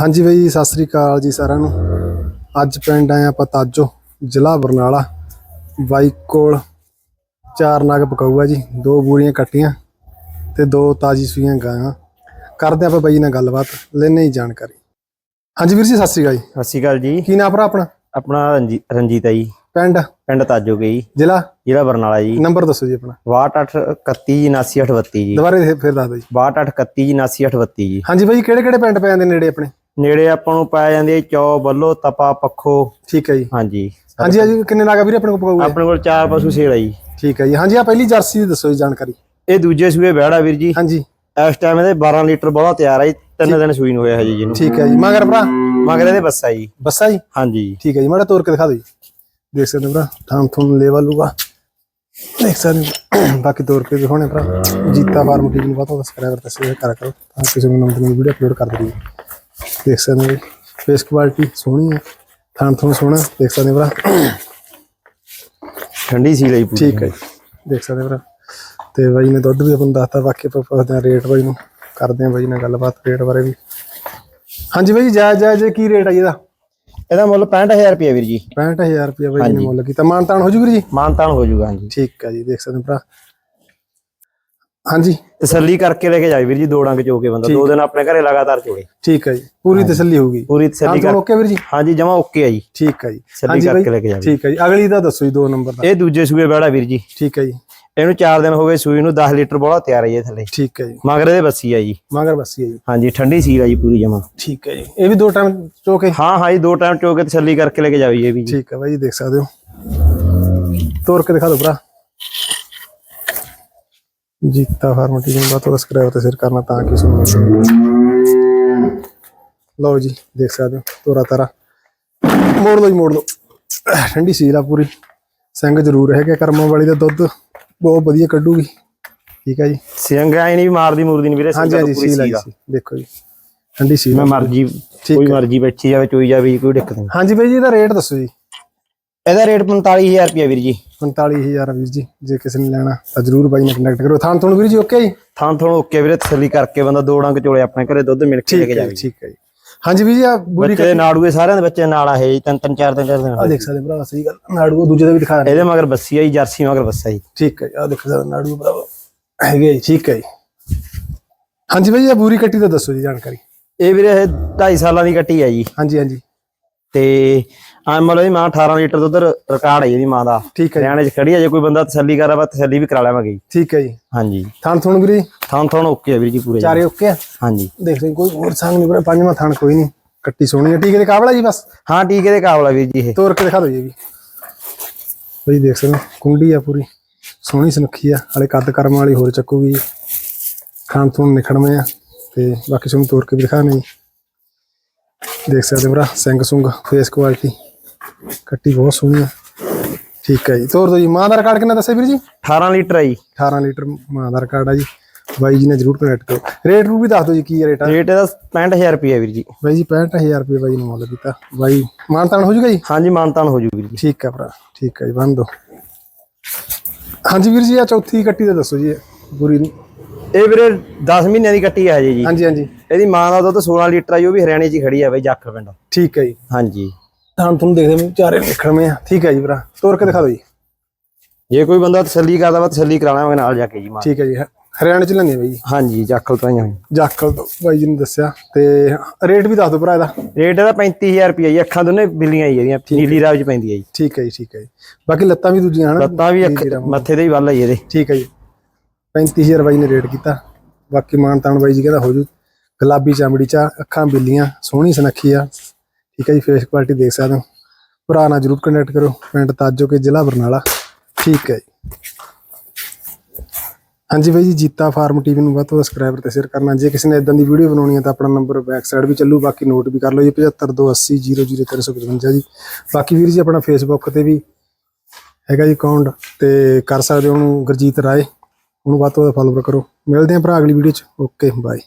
ਹਾਂਜੀ ਬਈ ਸਤਿ ਸ੍ਰੀ ਅਕਾਲ ਜੀ ਸਾਰਿਆਂ ਨੂੰ। ਅੱਜ ਪਿੰਡ ਆਏ ਆਪਾਂ ਤਾਜੋ ਜ਼ਿਲ੍ਹਾ ਬਰਨਾਲਾ। ਬਾਈ ਕੋਲ ਚਾਰ ਨਗ ਪਕਾਊਆ ਜੀ ਦੋ ਬੂਰੀਆਂ ਕੱਟੀਆਂ ਤੇ ਦੋ ਤਾਜੀ ਸੂਈਆਂ ਗਾਂ ਕਰਦੇ ਆਪਾਂ ਬਾਈ ਨਾਲ ਗੱਲਬਾਤ ਲੈਣੇ ਹੀ ਜਾਣਕਾਰੀ। ਹਾਂਜੀ ਵੀਰ ਜੀ ਸਤਿ ਸ੍ਰੀ ਅਕਾਲ ਜੀ। ਸਤਿ ਸ਼੍ਰੀ ਅਕਾਲ ਜੀ। ਕੀ ਨਾਮ ਭਰਾ ਆਪਣਾ? ਆਪਣਾ ਰਣਜੀ- ਰਣਜੀਤ ਆ ਜੀ। ਪਿੰਡ? ਪਿੰਡ ਤਾਜੋ ਗਈ ਜ਼ਿਲ੍ਹਾ? ਜ਼ਿਲ੍ਹਾ ਬਰਨਾਲਾ ਜੀ। ਨੰਬਰ ਦੱਸੋ ਜੀ ਆਪਣਾ। 6281 ਜੀ। ਦੁਬਾਰੇ ਫਿਰ- ਫਿਰ ਦੱਸ ਦਿਓ ਜੀ। 6281 ਜੀ। ਹਾਂਜੀ ਬਾਈ ਕਿਹੜੇ ਕਿਹੜੇ ਪਿੰਡ ਪੈ ਜਾਂਦੇ ਨੇੜੇ ਆਪਣੇ? ਨੇੜੇ ਆਪਾਂ ਨੂੰ ਪੈ ਜਾਂਦੇ ਚੌ ਬੱਲੋ ਤਪਾ ਪੱਖੋ। ਠੀਕ ਹੈ ਜੀ। ਹਾਂਜੀ। ਹਾਂਜੀ ਹਾਂਜੀ ਕਿੰਨੇ ਨਾਗਾ ਵੀਰੇ ਆਪਣੇ ਕੋਲ ਪਕਾਊਆ ਆਪਣੇ ਕੋਲ ਚਾਰ ਪਸ਼ੂ ਸੇਲ ਜੀ। ਠੀਕ ਹੈ ਜੀ। ਹਾਂਜੀ ਆ ਪਹਿਲੀ ਜਰਸੀ ਦੀ ਦੱਸੋ ਜੀ ਜਾਣਕਾਰੀ। ਇਹ ਦੂਜੇ ਸੂਏ ਬਹਿੜਾ ਵੀਰ ਜੀ। ਹਾਂਜੀ। ਇਸ ਟਾਈਮ ਇਹਦੇ 12 ਲੀਟਰ ਬੋਲਾ ਤਿਆਰ ਜੀ। ਤਿੰਨ ਦਿਨ ਸੂਈ ਨੂੰ ਹੋਇਆ ਹਜੇ ਜਿਹਨੂੰ। ਠੀਕ ਹੈ ਜੀ। ਮਗਰ ਭਰਾ? ਮਗਰ ਇਹਦੇ ਬੱਸਾ ਜੀ। ਬੱਸਾ ਜੀ? ਹਾਂਜੀ। ਠੀਕ ਹੈ ਜੀ। ਮਾੜਾ ਤੋਰ ਕੇ ਦਿਖਾ ਦਿਓ ਜੀ। ਦੇਖ ਸਕਦੇ ਹੋ ਭਰਾ ਥਾਂ ਤੁਹਾਨੂੰ ਲੈਵਲ ਲੂਗਾ। ਦੇਖ ਸਕਦੇ ਹੋ। ਬਾਕੀ ਤੋਰ ਕੇ ਦਿਖਾਉਣੇ ਭਰਾ। ਜੀਤਾ ਫਾਰਮ ਟੀਵੀ ਨੂੰ ਬਹੁਤ ਸਬਸਕ੍ਰਾਈਬਰ ਤੇ ਸ਼ੇਅਰ ਕਰਾ ਕਰੋ ਤਾਂ ਕਿਸੇ ਨੂੰ ਨਵੀਂ ਵੀਡੀਓ ਅਪਲੋਡ ਕਰ ਦਈਏ। ਦੇਖ ਸਕਦੇ ਹੋ ਫੇਸ ਕੁਆਲਿਟੀ ਸੋਹਣੀ ਹੈ ਥਾਂ ਤੁਹਾਨੂੰ ਸੋਹਣਾ ਦੇਖ ਸਕਦੇ ਹੋ ਭਰਾ। ਠੰਡੀ ਸੀ ਲਈ ਪੂਰੀ। ਠੀਕ ਹੈ ਜੀ ਦੇਖ ਸਕਦੇ ਹੋ ਭਰਾ। ਤੇ ਬਾਈ ਨੇ ਦੁੱਧ ਵੀ ਆਪਾਂ ਨੂੰ ਦੱਸਤਾ ਬਾਕੀ ਆਪਾਂ ਪੁੱਛਦੇ ਰੇਟ ਬਾਈ ਨੂੰ। ਕਰਦੇ ਹਾਂ ਬਾਈ ਨਾਲ ਗੱਲਬਾਤ ਰੇਟ ਬਾਰੇ ਵੀ। ਹਾਂਜੀ ਬਾਈ ਜਾਇਜ਼ ਜਾਇਜ਼ ਕੀ ਰੇਟ ਆ ਇਹਦਾ? ਇਹਦਾ ਮੁੱਲ 65000 ਰੁਪਏ ਵੀਰ ਜੀ। 65000 ਰੁਪਏ ਬਾਈ ਨੇ ਮੁੱਲ ਕੀਤਾ। ਮਾਨਤਾਨ ਹੋ ਜੂ ਵੀਰ ਜੀ? ਮਾਨਤਾਨ ਹੋ ਜਾਊਗਾ ਹਾਂਜੀ। ਠੀਕ ਹੈ ਜੀ ਦੇਖ ਸਕਦੇ ਹੋ ਭਰਾ। ਹਾਂਜੀ। ਤਸੱਲੀ ਕਰਕੇ ਲੈ ਕੇ ਜਾਈ ਵੀਰ ਜੀ ਦੋ ਡੰਗ ਚੋ ਕੇ ਬੰਦਾ ਦੋ ਦਿਨ ਆਪਣੇ ਘਰੇ ਲਗਾਤਾਰ ਚੋੜੇ ਠੀਕ ਹੈ ਜੀ। ਪੂਰੀ ਤਸੱਲੀ ਹੋਊਗੀ। ਪੂਰੀ ਤਸੱਲੀ ਹਾਂ ਕਰ ਓਕੇ ਵੀਰ ਜੀ? ਹਾਂਜੀ ਜਮਾ ਓਕੇ ਆ ਜੀ। ਠੀਕ ਹੈ ਜੀ। ਤਸੱਲੀ ਹਾਂਜੀ ਕਰਕੇ ਲੈ ਕੇ ਜਾਵੇ ਠੀਕ ਹੈ ਜੀ। ਅਗਲੀ ਦਾ ਦੱਸੋ ਜੀ ਦੋ ਨੰਬਰ ਦਾ। ਇਹ ਦੂਜੇ ਸੂਏ ਬਹਿੜਾ ਵੀਰ ਜੀ। ਠੀਕ ਹੈ ਜੀ। ਇਹਨੂੰ 4 ਦਿਨ ਹੋ ਗਏ ਸੂਈ ਨੂੰ 10 ਲੀਟਰ ਬੋਲਾ ਤਿਆਰ ਹੈ ਜੀ ਥੱਲੇ। ਠੀਕ ਹੈ ਜੀ। ਮਗਰ ਇਹਦੇ ਬੱਸੀ ਆ ਜੀ। ਮਗਰ ਬੱਸੀ ਹੈ ਜੀ। ਹਾਂਜੀ ਠੰਡੀ ਸੀਲ ਆ ਜੀ ਪੂਰੀ ਜਮਾ। ਠੀਕ ਹੈ ਜੀ। ਇਹ ਵੀ ਦੋ ਟਾਈਮ ਚੋਕੇ ਹਾਂ ਹਾਂ ਜੀ ਦੋ ਟਾਈਮ ਚੋ ਕੇ ਤਸੱਲੀ ਕਰਕੇ ਲੈ ਕੇ ਜਾਵੀ ਇਹ ਵੀ ਜੀ। ਠੀਕ ਹੈ ਬਾਈ ਜੀ ਦੇਖ ਸਕਦੇ ਹੋ। ਤੋਰ ਕੇ ਦਿਖਾ ਦਿਓ ਭਰਾ। ਜੀਤਾ ਫਾਰਮ ਟੀਮ ਦਾ ਤੋਂ ਸਬਸਕ੍ਰਾਈਬ ਤੇ ਸ਼ੇਅਰ ਕਰਨਾ ਤਾਂ ਕਿ ਸੁਣੋ ਲਓ ਜੀ ਦੇਖ ਸਕਦੇ ਹੋ ਤੋਰਾ ਤਾਰਾ। ਮੋੜ ਲਓ ਜੀ ਮੋੜ ਲਓ। ਠੰਡੀ ਸੀਲ ਆ ਪੂਰੀ। ਸਿੰਘ ਜ਼ਰੂਰ ਹੈਗਾ ਕਰਮਾਂ ਵਾਲੀ ਦਾ ਦੁੱਧ। ਬਹੁਤ ਵਧੀਆ ਕੱਢੂਗੀ। ਠੀਕ ਹੈ ਜੀ। ਸਿੰਘ ਆਈ ਨਹੀਂ ਮਾਰਦੀ ਮੂਰਦੀ ਨਹੀਂ ਵੀਰੇ ਹਾਂਜੀ ਹਾਂਜੀ ਪੂਰੀ ਸੀਲ ਆ ਜੀ। ਦੇਖੋ ਜੀ ਠੰਡੀ ਸੀਲ ਮੈਂ। ਮਰਜ਼ੀ ਕੋਈ ਮਰਜ਼ੀ ਬੈਠੀ ਜਾਵੇ ਚੋਈ ਜਾਵੇ ਕੋਈ ਦਿੱਕਤ ਨਹੀਂ। ਹਾਂਜੀ ਬਾਈ ਜੀ ਇਹਦਾ ਰੇਟ ਦੱਸੋ ਜੀ। ਇਹਦਾ ਰੇਟ 45000 ਰੁਪਏ ਵੀਰ ਜੀ। 45000 ਵੀਰ ਜੀ ਜੇ ਕਿਸੇ ਨੇ ਲੈਣਾ ਤਾਂ ਜ਼ਰੂਰ ਬਾਈ ਨਾਲ ਕੰਟੈਕਟ ਕਰੋ। ਥਾਂ ਤੁਹਾਨੂੰ ਵੀਰ ਜੀ ਓਕੇ ਜੀ? ਥਾਂ ਥੋੜਾ ਓਕੇ ਵੀਰੇ ਤਸੱਲੀ ਕਰਕੇ ਬੰਦਾ ਦੋ ਡੰਗ ਚੋਲੇ ਆਪਣੇ ਘਰੇ ਦੁੱਧ ਮਿਲ ਕੇ ਲੈ ਕੇ ਜਾਵੇ। ਠੀਕ ਹੈ ਜੀ। ਹਾਂਜੀ ਵੀਰ ਜੀ ਆ ਬੂਰੀ ਬੱਚੇ ਨਾੜੂਏ ਸਾਰਿਆਂ ਦੇ ਬੱਚੇ ਨਾਲ ਆ ਤਿੰਨ ਤਿੰਨ ਚਾਰ ਤਿੰਨ ਚਾਰ ਦਿਨ ਆ। ਦੇਖ ਸਕਦੇ ਭਰਾ ਸਹੀ ਗੱਲ ਨਾੜੂ ਦੂਜੇ ਦਾ ਵੀ ਦਿਖਾ ਰਹੇ ਇਹਦੇ ਮਗਰ ਬੱਸੀ ਆ ਜੀ ਜਰਸੀ ਮਗਰ ਬੱਸਾ ਜੀ। ਠੀਕ ਹੈ ਆ ਦੇਖ ਸਕਦੇ ਨਾੜੂ ਭਰਾ ਹੈਗੇ ਜੀ ਠੀਕ ਹੈ ਜੀ। ਹਾਂਜੀ ਭਾਈ ਇਹ ਬੂਰੀ ਕੱਟੀ ਦਾ ਦੱਸੋ ਜੀ ਜਾਣਕਾਰੀ। ਇਹ ਵੀਰੇ ਇਹ 2.5 ਸਾਲਾਂ ਦੀ ਕੱਟੀ ਆ ਜੀ। ਹਾਂਜੀ ਹਾਂਜੀ। ਤੇ ਆ ਮਤਲਬ ਦੀ ਮਾਂ 18 ਲੀਟਰ ਦੁੱਧ ਰਿਕਾਰਡ ਹੈ ਇਹਦੀ ਮਾਂ ਦਾ। ਠੀਕ ਹੈ ਜੀ। ਹਰਿਆਣੇ 'ਚ ਖੜੀ ਹੈ ਜੇ ਕੋਈ ਬੰਦਾ ਤਸੱਲੀ ਕਰਾ ਵਾ ਤਸੱਲੀ ਵੀ ਕਰਾ ਲਾਵਾਂਗੇ ਠੀਕ ਹੈ ਜੀ। ਹਾਂਜੀ। ਥਾਂ ਤੁਹਾਨੂੰ ਵੀਰ ਥਾਂ ਥਾਂ ਓਕੇ ਆ ਵੀਰ ਜੀ ਪੂਰੇ ਚਾਰੇ ਓਕੇ ਆ? ਹਾਂਜੀ। ਦੇਖ ਸਕਦੇ ਕੋਈ ਹੋਰ ਸੰਗ ਨਹੀਂ ਭਰਾ ਪੰਜਵਾਂ ਥਾਂ ਕੋਈ ਨਹੀਂ। ਕੱਟੀ ਸੋਹਣੀ ਹੈ ਟੀਕੇ ਦੇ ਕਾਬਲਾ ਜੀ ਬਸ? ਹਾਂ ਟੀਕੇ ਦੇ ਕਾਬਲਾ ਵੀਰ ਜੀ ਇਹ। ਤੋਰ ਕੇ ਦਿਖਾ ਦਿਓ ਜੀ ਇਹ ਵੀ। ਦੇਖ ਸਕਦੇ ਹੋ, ਕੁੰਡੀ ਆ ਪੂਰੀ। ਸੋਹਣੀ ਸੁਨੱਖੀ ਆ। ਹਲੇ ਕੱਦ ਕਰਮ ਵਾਲੀ ਹੋਰ ਚੱਕੂਗੀ ਜੀ। ਖਾਣ ਤੋਂ ਨਿਖੜਵੇਂ ਆ। ਤੇ ਬਾਕੀ ਤੁਹਾਨੂੰ ਤੋਰ ਕੇ ਵੀ ਦਿਖਾਣੇ ਜੀ। ਦੇਖ ਸਕਦੇ ਹੋ ਭਰਾ ਸਿੰਘ ਸੁੰਗ ਫੇਸ ਕੁਆਲਿਟੀ ਕੱਟੀ ਬਹੁਤ ਸੋਹਣੀ ਆ। ਠੀਕ ਹੈ ਜੀ। ਤੋਰ ਦੋ ਜੀ ਮਾਂ ਦਾ ਰਿਕਾਰਡ ਕਿੰਨਾ ਦੱਸਿਆ ਵੀਰ ਜੀ? 18 ਲੀਟਰ ਆ ਜੀ। 18 ਲੀਟਰ ਮਾਂ ਦਾ ਰਿਕਾਰਡ ਆ ਜੀ। ਬਾਈ ਜੀ ਨੇ ਜਰੂਰ ਕਨੈਕਟ ਕਰੋ। ਰੇਟ ਵੀ ਦੱਸ ਦਿਓ ਜੀ ਕੀ ਰੇਟ ਆ? ਰੇਟ ਇਹਦਾ 65000 ਰੁਪਏ ਵੀਰ ਜੀ। ਬਾਈ ਜੀ 65000 ਰੁਪਏ ਬਾਈ ਨੇ ਮੁੱਲ ਕੀਤਾ। ਬਾਈ ਮਾਨਤਾਨ ਹੋ ਜੂਗਾ ਜੀ? ਹਾਂਜੀ ਮਾਨਤਾਨ ਹੋ ਜੂ ਵੀਰ ਜੀ। ਠੀਕ ਹੈ ਭਰਾ ਠੀਕ ਹੈ ਜੀ ਬੰਦ ਦੋ ਹਾਂਜੀ ਵੀਰ ਜੀ ਆ ਚੌਥੀ ਕੱਟੀ ਦਾ ਦੱਸੋ ਜੀ ਪੂਰੀ ਨੂੰ ਇਹ ਵੀਰੇ 10 ਮਹੀਨਿਆਂ ਦੀ ਕੱਟੀ ਆ ਜੀ। ਹਾਂਜੀ ਹਾਂਜੀ। ਇਹਦੀ ਮਾਂ ਦਾ ਦੁੱਧ 16 ਲੀਟਰ ਆ ਜੀ ਉਹ ਵੀ ਹਰਿਆਣੇ 'ਚ ਹੀ ਖੜੀ ਆ ਬਈ ਜਾਖਲ ਪਿੰਡ। ਠੀਕ ਹੈ ਜੀ। ਹਾਂਜੀ। ਤਾਂ ਤੁਹਾਨੂੰ ਦੇਖਦੇ ਮੈਂ ਚਾਰੇ ਨਿਕਲਵੇਂ ਆ ਠੀਕ ਹੈ ਜੀ ਭਰਾ। ਤੋਰ ਕੇ ਦਿਖਾ ਦਿਓ ਜੀ। ਜੇ ਕੋਈ ਬੰਦਾ ਤਸੱਲੀ ਕਰਦਾ ਵਾ ਤਸੱਲੀ ਕਰਾ ਲਾਂਗੇ ਨਾਲ ਜਾ ਕੇ ਜੀ ਮਾਂ। ਠੀਕ ਹੈ ਜੀ। ਹ- ਹਰਿਆਣੇ ਚ ਬਾਈ ਜੀ। ਹਾਂਜੀ ਜਾਖਲ ਤੋਂ ਹੀ ਆ ਜਾਖਲ ਤੋਂ ਬਾਈ ਜੀ ਨੇ ਦੱਸਿਆ। ਤੇ ਰੇਟ ਵੀ ਦੱਸ ਦਿਓ ਭਰਾ ਇਹਦਾ। ਰੇਟ ਇਹਦਾ 35000 ਰੁਪਏ ਜੀ ਅੱਖਾਂ ਦੋਨੇ ਬਿੱਲੀਆਂ ਹੀ ਇਹਦੀਆਂ ਨੀਲੀ ਰਾਜ 'ਚ ਪੈਂਦੀ ਹੈ ਜੀ। ਠੀਕ ਹੈ ਜੀ ਠੀਕ ਹੈ ਜੀ। ਬਾਕੀ ਲੱਤਾਂ ਵੀ ਦੂਜੀਆਂ ਹਨ। ਲੱਤਾਂ ਵੀ ਮੱਥੇ ਤੇ ਹੀ ਵੱਲ ਆ ਜੀ ਇਹਦੇ। ਠੀਕ ਹੈ ਜੀ। 35000 ਬਾਈ ਨੇ ਰੇਟ ਕੀਤਾ। ਬਾਕੀ ਮਾਨਤਾਨ ਬਾਈ ਜੀ ਕਹਿੰਦਾ ਹੋ ਜੂ ਗੁਲਾਬੀ ਚਮੜੀ ਚ ਅੱਖਾਂ ਬਿੱਲੀਆਂ, ਸੋਹਣੀ ਸੁਨੱਖੀ ਆ। ਠੀਕ ਹੈ ਜੀ ਫੇਸ ਕੁਆਲਿਟੀ ਦੇਖ ਸਕਦੇ ਹੋ। ਭਰਾ ਨਾਲ ਜਰੂਰ ਕੰਟੈਕਟ ਕਰੋ, ਪਿੰਡ ਤਾਜੋ ਕੇ ਜ਼ਿਲ੍ਹਾ ਬਰਨਾਲਾ। ਠੀਕ ਹੈ ਜੀ। ਹਾਂਜੀ ਬਾਈ ਜੀ, ਜੀਤਾ ਫਾਰਮ ਟੀਵੀ ਨੂੰ ਵੱਧ ਤੋਂ ਸਬਸਕ੍ਰਾਈਬਰ ਤੇ ਸ਼ੇਅਰ ਕਰਨਾ। ਜੇ ਕਿਸੇ ਨੇ ਇਦਾਂ ਦੀ ਵੀਡੀਓ ਬਣਾਉਣੀ ਹੈ ਤਾਂ ਆਪਣਾ ਨੰਬਰ ਬੈਕ ਸਾਈਡ ਵੀ ਚੱਲੂ, ਬਾਕੀ ਨੋਟ ਵੀ ਕਰ ਲਓ ਜੀ। 7528000355 ਜੀ। ਬਾਕੀ ਵੀਰ ਜੀ, ਆਪਣਾ ਫੇਸਬੁੱਕ ਤੇ ਵੀ ਹੈਗਾ ਜੀ ਅਕਾਊਂਟ ਤੇ ਕਰ ਸਕਦੇ ਹੋ ਉਹਨੂੰ ਗੁਰਜੀਤ ਰਾਏ। ਉਹਨੂੰ ਵੱਧ ਤੋਂ ਵੱਧ ਫੋਲੋ ਕਰੋ। ਮਿਲਦੇ ਹਾਂ ਭਰਾ ਅਗਲੀ ਵੀਡੀਓ ਚ। Okay bye